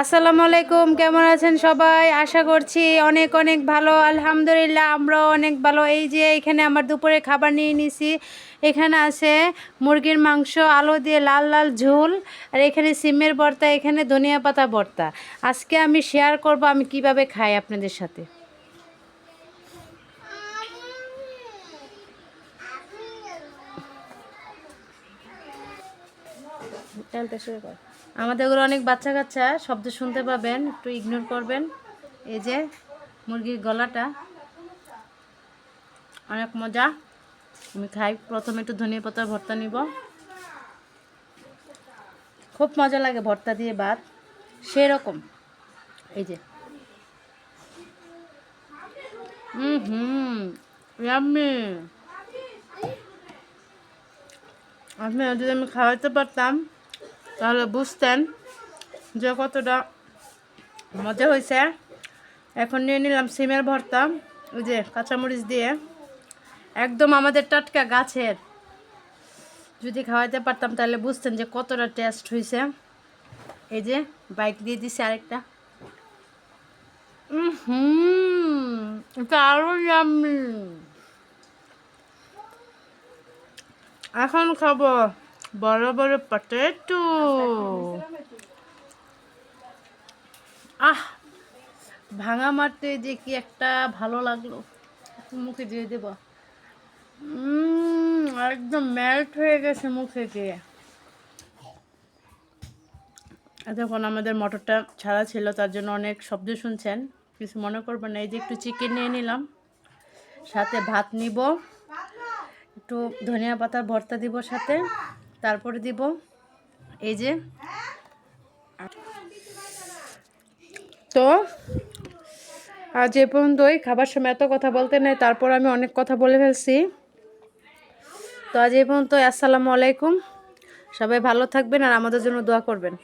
আসসালামু আলাইকুম, কেমন আছেন সবাই? আশা করছি অনেক অনেক ভালো, আলহামদুলিল্লাহ আমরাও অনেক ভালো। এই যে এখানে আমার দুপুরে খাবার নিয়ে নিছি। এখানে আছে মুরগির মাংস, আলু দিয়ে লাল লাল ঝোল, আর এখানে সিমের ভর্তা, এখানে ধনিয়া পাতা ভর্তা। আজকে আমি শেয়ার করব আমি কীভাবে খাই আপনাদের সাথে। আমাদের ওগুলো অনেক বাচ্চা কাচ্চা, শব্দ শুনতে পাবেন, একটু ইগনোর করবেন। এই যে মুরগির গলাটা, অনেক মজা। আমি খাই, প্রথমে একটু ধনিয়া পাতার ভর্তা নিব। খুব মজা লাগে ভর্তা দিয়ে ভাত, সেরকম। এই যে। হুম হুম যদি আমি খাওয়াতে পারতাম তাহলে বুঝতেন যে কতটা মজা হয়েছে। এখন নিয়ে নিলাম সিমের ভর্তা, ওই যে কাঁচামরিচ দিয়ে। একদম আমাদের টাটকা গাছের। যদি খাওয়াতে পারতাম তাহলে বুঝতেন যে কতটা টেস্ট হয়েছে এই যে বাইক দিয়ে দিছে আরেকটা। হুম এখন খাব। বড় বড় পটেটো আহ, ভাঙা মারতে যে কি একটা ভালো লাগল। মুখে দিয়ে দেব। একদম মেল্ট হয়ে গেছে মুখে দিয়ে এতক্ষণ আমাদের মটরটা ছাড়া ছিল, তার জন্য অনেক শব্দ শুনছেন। কিছু মনে করবেন না, এই যে একটু চিকেন নিয়ে নিলাম। সাথে ভাত নিব। একটু ধনিয়া পাতার ভর্তা দিব সাথে। তারপরে দিব এই যে তো আজ এ ওই খাবার সময় এত কথা বলতে নেই, তারপর আমি অনেক কথা বলে ফেলছি। তো আজ এ পর্যন্ত আসসালামু আলাইকুম। সবাই ভালো থাকবেন আর আমাদের জন্য দোয়া করবেন।